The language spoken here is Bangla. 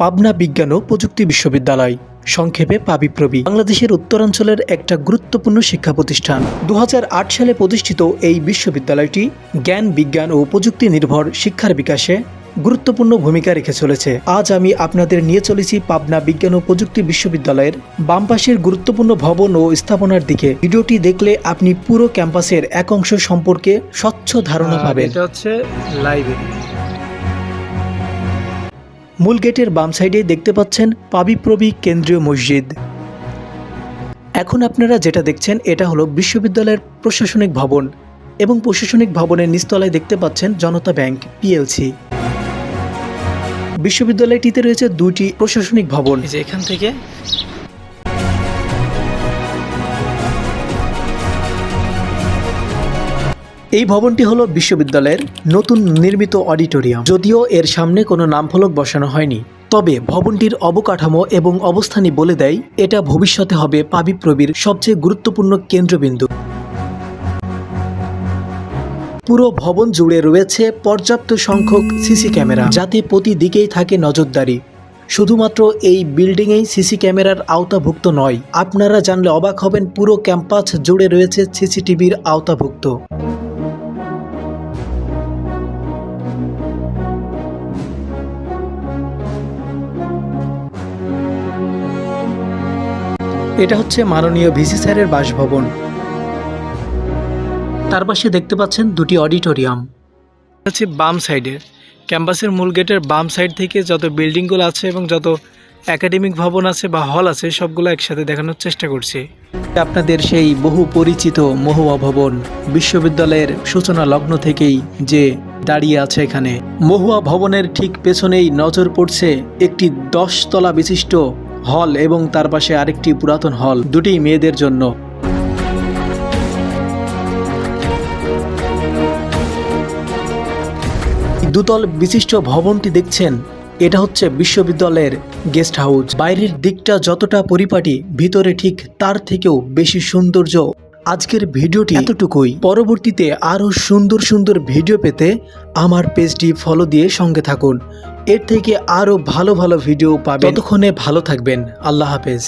পাবনা বিজ্ঞান ও প্রযুক্তি বিশ্ববিদ্যালয়। সংক্ষেপে পাবিপ্রবি বাংলাদেশের উত্তরাঞ্চলের একটা গুরুত্বপূর্ণ শিক্ষা প্রতিষ্ঠান। দুহাজার আট সালে প্রতিষ্ঠিত এই বিশ্ববিদ্যালয়টি জ্ঞান বিজ্ঞান ও প্রযুক্তি নির্ভর শিক্ষার বিকাশে গুরুত্বপূর্ণ ভূমিকা রেখে চলেছে। আজ আমি আপনাদের নিয়ে চলেছি পাবনা বিজ্ঞান ও প্রযুক্তি বিশ্ববিদ্যালয়ের বাম পাশের গুরুত্বপূর্ণ ভবন ও স্থাপনার দিকে। ভিডিওটি দেখলে আপনি পুরো ক্যাম্পাসের এক অংশ সম্পর্কে স্বচ্ছ ধারণা পাবেন। এটা হচ্ছে লাইব্রেরি মূল গেটের বাম সাইডে দেখতে পাচ্ছেন পাবিপ্রবি কেন্দ্রীয় মসজিদ। এখন আপনারা যেটা দেখছেন, এটা হলো বিশ্ববিদ্যালয়ের প্রশাসনিক ভবন এবং প্রশাসনিক ভবনের নিস্তলায় দেখতে পাচ্ছেন জনতা ব্যাংক পিএলসি বিশ্ববিদ্যালয়টিতে রয়েছে দুটি প্রশাসনিক ভবন। এখান থেকে এই ভবনটি হলো বিশ্ববিদ্যালয়ের নতুন নির্মিত অডিটোরিয়াম। যদিও এর সামনে কোনো নামফলক বসানো হয়নি, তবে ভবনটির অবকাঠামো এবং অবস্থানই বলে দেয়, এটা ভবিষ্যতে হবে পাবিপ্রবির সবচেয়ে গুরুত্বপূর্ণ কেন্দ্রবিন্দু। পুরো ভবন জুড়ে রয়েছে পর্যাপ্ত সংখ্যক সিসি ক্যামেরা, যাতে প্রতিদিকেই থাকে নজরদারি। শুধুমাত্র এই বিল্ডিংয়েই সিসি ক্যামেরার আওতাভুক্ত নয়, আপনারা জানলে অবাক হবেন পুরো ক্যাম্পাস জুড়ে রয়েছে সিসিটিভির আওতাভুক্ত। এটা হচ্ছে মাননীয় ভিসি স্যারের বাসভবন। তার পাশে দেখতে পাচ্ছেন দুটি অডিটোরিয়াম। হচ্ছে বাম সাইডের ক্যাম্পাসের মূল গেটের বাম সাইড থেকে যত বিল্ডিংগুলো আছে এবং যত একাডেমিক ভবন আছে বা হল আছে সবগুলো একসাথে দেখানোর চেষ্টা করছি। আপনাদের সেই বহু পরিচিত মহুয়া ভবন বিশ্ববিদ্যালয়ের সূচনা লগ্ন থেকেই যে দাঁড়িয়ে আছে এখানে। মহুয়া ভবনের ঠিক পেছনেই নজর পড়ছে একটি দশতলা বিশিষ্ট হল এবং তার পাশে আরেকটি পুরাতন হল, দুটি মেয়েদের জন্য। দুতল বিশিষ্ট ভবনটি দেখছেন, এটা হচ্ছে বিশ্ববিদ্যালয়ের গেস্ট হাউস। বাইরের দিকটা যতটা পরিপাটি, ভিতরে ঠিক তার থেকেও বেশি সৌন্দর্য। আজকের ভিডিওটি এতটুকুই। পরবর্তীতে আরও সুন্দর সুন্দর ভিডিও পেতে আমার পেজটি ফলো দিয়ে সঙ্গে থাকুন। এর থেকে আরও ভালো ভালো ভিডিও পাবে ততক্ষণে ভালো থাকবেন। আল্লাহ হাফেজ।